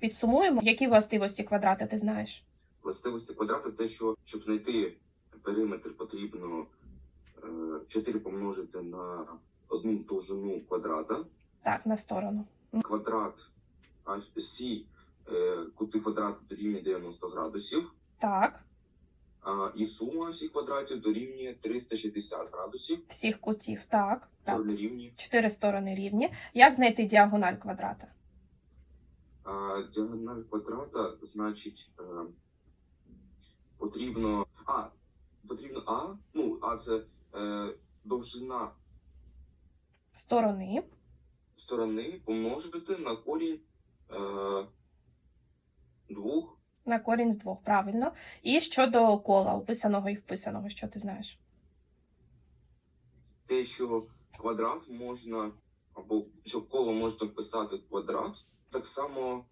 Підсумуємо, які властивості квадрата ти знаєш? Властивості квадрата те, що щоб знайти периметр, потрібно е, 4 помножити на одну довжину квадрата. Так, на сторону. Квадрат а всі е, кути квадрата дорівнює 90 градусів, Так, а, і сума всіх квадратів дорівнює 360 градусів. всіх кутів. Так, так. Рівні. Чотири сторони рівні. Як знайти діагональ квадрата? А, діагональ квадрата, значить, е, потрібно. А, потрібно А. Ну, А це е, довжина Сторони. сторони помножити на корінь е, двох. На корінь з двох, правильно. І щодо кола, описаного і вписаного, що ти знаєш? Те, що квадрат можна, або що коло можна вписати квадрат, так само